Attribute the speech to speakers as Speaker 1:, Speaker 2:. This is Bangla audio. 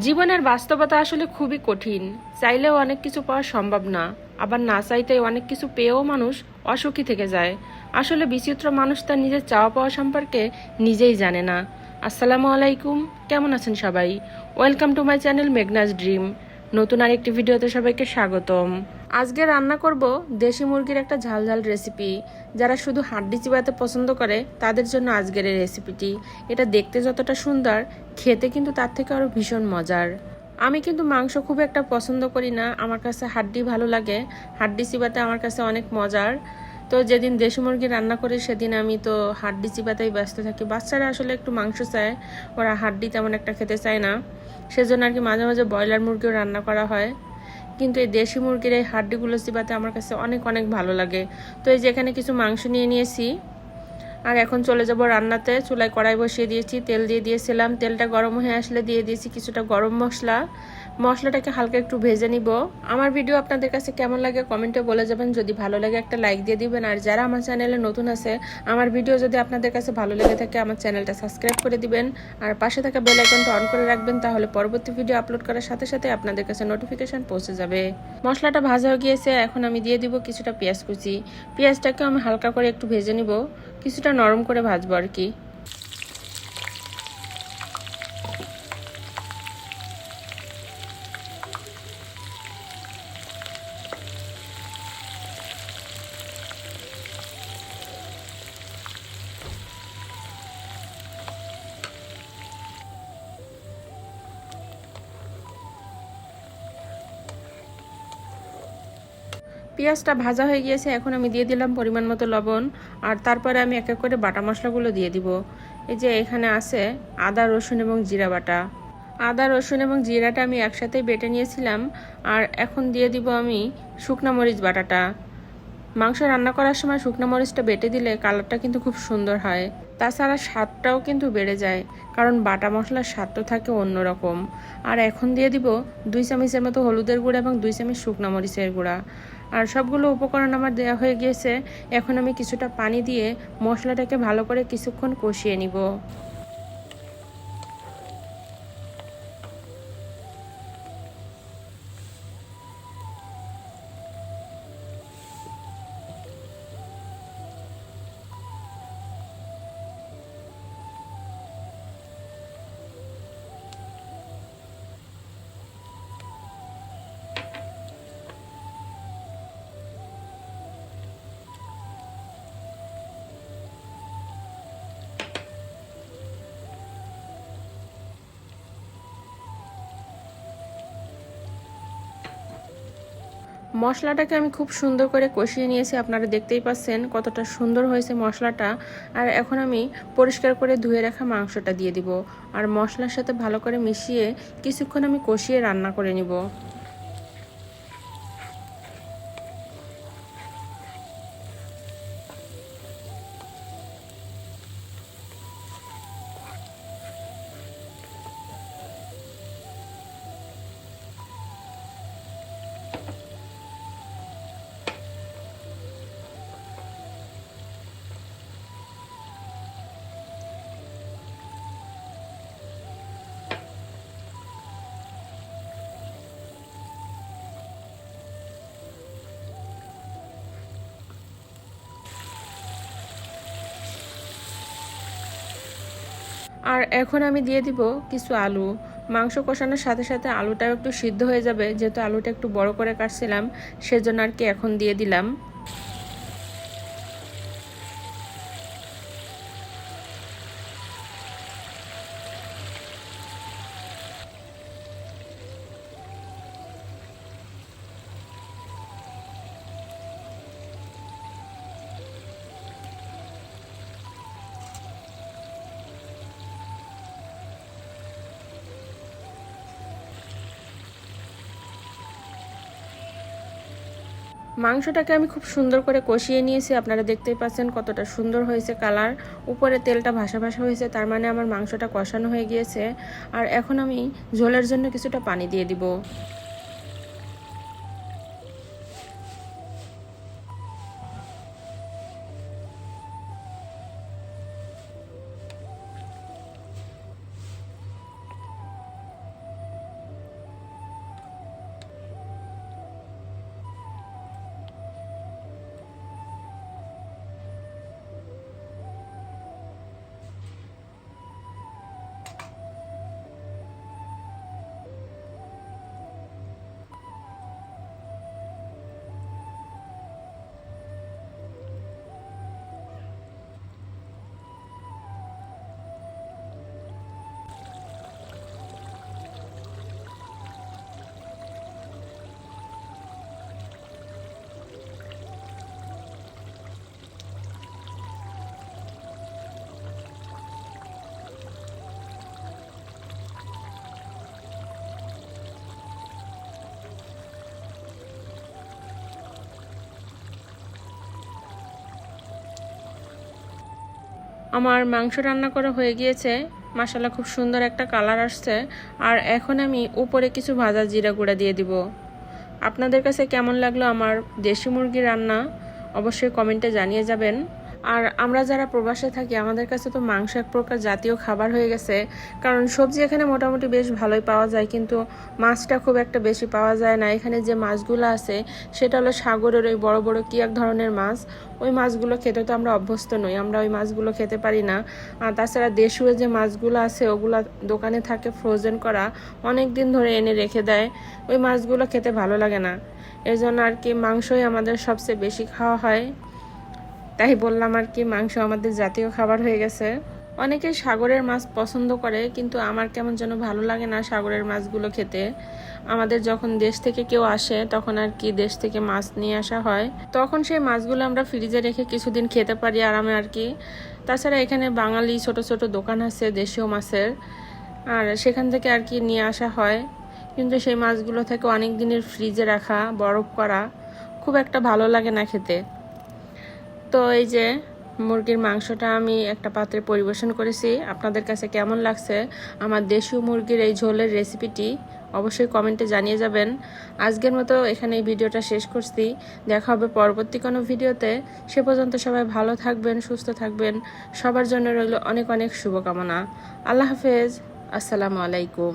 Speaker 1: জীবনের বাস্তবতা আসলে খুবই কঠিন। চাইলেও অনেক কিছু পাওয়া সম্ভব না। আবার না চাইতে অনেক কিছু পেয়েও মানুষ অসুখী থেকে যায়। আসলে বিচিত্র মানুষ তার নিজের চাওয়া পাওয়া সম্পর্কে নিজেই জানে না। আসসালামু আলাইকুম, কেমন আছেন সবাই? Welcome to my channel Meghnaz dream নতুন আরেকটি ভিডিওতে সবাইকে স্বাগতম। আজকে রান্না করব দেশি মুরগির একটা ঝাল ঝাল রেসিপি যারা শুধু হাড্ডি চিবাতে পছন্দ করে, তাদের জন্য আজকের এই রেসিপিটি এটা দেখতে যতটা সুন্দর, খেতে কিন্তু তার থেকে আরও ভীষণ মজার। আমি কিন্তু মাংস খুব একটা পছন্দ করি না, আমার কাছে হাড্ডি ভালো লাগে। হাড্ডি চিবাতে আমার কাছে অনেক মজার। তো যেদিন দেশি মুরগি রান্না করি, সেদিন আমি তো হাড্ডি চিবাতেই ব্যস্ত থাকি। বাচ্চারা আসলে একটু মাংস চায়, ওরা হাড্ডি তেমন একটা খেতে চায় না। সেজন্য আর কি মাঝে মাঝে ব্রয়লার মুরগিও রান্না করা হয়। কিন্তু এই দেশি মুরগির এই হাড্ডিগুলো চিবাতে আমার কাছে অনেক অনেক ভালো লাগে। তো এই যে এখানে কিছু মাংস নিয়ে নিয়েছি। আর এখন চলে যাব রান্নাতে। চুলায় কড়াই বসিয়ে দিয়েছি, তেল দিয়ে দিয়েছিলাম। তেলটা গরম হয়ে আসলে দিয়ে দিয়েছি কিছুটা গরম মশলা। মশলাটাকে হালকা একটু ভেজে নিব। আমার ভিডিও আপনাদের কাছে কেমন লাগে কমেন্টে বলে যাবেন। যদি ভালো লাগে একটা লাইক দিয়ে দিবেন। আর যারা আমার চ্যানেলে নতুন আছে, আমার ভিডিও যদি আপনাদের কাছে ভালো লেগে থাকে, আমার চ্যানেলটা সাবস্ক্রাইব করে দিবেন। আর পাশে থাকা বেল আইকনটা অন করে রাখবেন, তাহলে পরবর্তী ভিডিও আপলোড করার সাথে সাথে আপনাদের কাছে নোটিফিকেশন পৌঁছে যাবে। মশলাটা ভাজা হয়ে গিয়েছে। এখন আমি দিয়ে দিব কিছুটা পেঁয়াজ কুচি। পেঁয়াজটাকে আমি হালকা করে একটু ভেজে নিব। কিছুটা নরম করে ভাজবো আর কি। পেঁয়াজটা ভাজা হয়ে গিয়েছে, এখন আমি দিয়ে দিলাম পরিমাণ মতো লবণ, আর তারপরে আমি এক এক করে বাটা মশলাগুলো দিয়ে দিব। এই যে এখানে আছে আদা, রসুন এবং জিরা বাটা। আদা, রসুন এবং জিরাটা আমি একসাথে বেটে নিয়েছিলাম, আর এখন দিয়ে দিব আমি শুকনা মরিচ বাটাটা। মাংস রান্না করার সময় শুকনো মরিচটা বেটে দিলে কালারটা কিন্তু খুব সুন্দর হয়। তাছাড়া স্বাদটাও কিন্তু বেড়ে যায়, কারণ বাটা মশলার স্বাদ তো থাকে অন্যরকম আর এখন দিয়ে দিব দুই চামচের মতো হলুদের গুঁড়া এবং দুই চামচ শুকনো মরিচের গুঁড়া। আর সবগুলো উপকরণ আমার দেওয়া হয়ে গিয়েছে। এখন আমি কিছুটা পানি দিয়ে মশলাটাকে ভালো করে কিছুক্ষণ কষিয়ে নিব। মশলাটাকে আমি খুব সুন্দর করে কষিয়ে নিয়েছি, আপনারা দেখতেই পাচ্ছেন কতটা সুন্দর হয়েছে মশলাটা। আর এখন আমি পরিষ্কার করে ধুয়ে রাখা মাংসটা দিয়ে দিব। আর মশলার সাথে ভালো করে মিশিয়ে কিছুক্ষণ আমি কষিয়ে রান্না করে নিব। আর এখন আমি দিয়ে দিব কিছু আলু। মাংস কষানোর সাথে সাথে আলুটাও একটু সিদ্ধ হয়ে যাবে, যেহেতু আলুটা একটু বড় করে কাটছিলাম, সেজন্য আর কি এখন দিয়ে দিলাম। মাংসটাকে আমি খুব সুন্দর করে কষিয়ে নিয়েছি। আপনারা দেখতেই পাচ্ছেন কতটা সুন্দর হয়েছে কালার। উপরে তেলটা ভাসা ভাসা হয়েছে, তার মানে আমার মাংসটা কষানো হয়ে গিয়েছে। আর এখন আমি ঝোলের জন্য কিছুটা পানি দিয়ে দিব। আমার মাংস রান্না করা হয়ে গিয়েছে মাসালা খুব সুন্দর একটা কালার আসছে, আর এখন আমি উপরে কিছু ভাজা জিরা গুঁড়া দিয়ে দিব। আপনাদের কাছে কেমন লাগল আমার দেশি মুরগি রান্না? অবশ্যই কমেন্টে জানিয়ে যাবেন। আর আমরা যারা প্রবাসে থাকি, আমাদের কাছে তো মাংস এক প্রকার জাতীয় খাবার হয়ে গেছে। কারণ সবজি এখানে মোটামুটি বেশ ভালোই পাওয়া যায়, কিন্তু মাছটা খুব একটা বেশি পাওয়া যায় না। এখানে যে মাছগুলো আছে, সেটা হলো সাগরের ওই বড় বড় কি এক ধরনের মাছ। ওই মাছগুলো খেতে তো আমরা অভ্যস্ত নই, আমরা ওই মাছগুলো খেতে পারি না। আর তাছাড়া দেশীয় যে মাছগুলো আছে, ওগুলো দোকানে থাকে ফ্রোজেন করা অনেক দিন ধরে এনে রেখে দেয়। ওই মাছগুলো খেতে ভালো লাগে না। এর জন্য আর কি মাংসই আমাদের সবচেয়ে বেশি খাওয়া হয়। তাই বললাম আর কি, মাংস আমাদের জাতীয় খাবার হয়ে গেছে। অনেকে সাগরের মাছ পছন্দ করে, কিন্তু আমার কেমন যেন ভালো লাগে না সাগরের মাছগুলো খেতে। আমাদের যখন দেশ থেকে কেউ আসে, তখন আর কি দেশ থেকে মাছ নিয়ে আসা হয়। তখন সেই মাছগুলো আমরা ফ্রিজে রেখে কিছুদিন খেতে পারি আরামে আর কি। তাছাড়া এখানে বাঙালি ছোট ছোট দোকান আছে, দেশীয় মাছের। আর সেখান থেকে আর কি নিয়ে আসা হয়। কিন্তু সেই মাছগুলো থেকে অনেক দিনের ফ্রিজে রাখা, বরফ করা, খুব একটা ভালো লাগে না খেতে। তো এই যে মুরগির মাংসটা আমি একটা পাত্রে পরিবেশন করেছি। আপনাদের কাছে কেমন লাগছে? আমার দেশীয় মুরগির এই ঝোলের রেসিপিটি অবশ্যই কমেন্টে জানিয়ে যাবেন। আজকের মতো এখানে এই ভিডিওটা শেষ করছি। দেখা হবে পরবর্তী কোনো ভিডিওতে। সে পর্যন্ত সবাই ভালো থাকবেন, সুস্থ থাকবেন। সবার জন্য রইল অনেক অনেক শুভকামনা। আল্লাহ হাফেজ। আসসালামু আলাইকুম।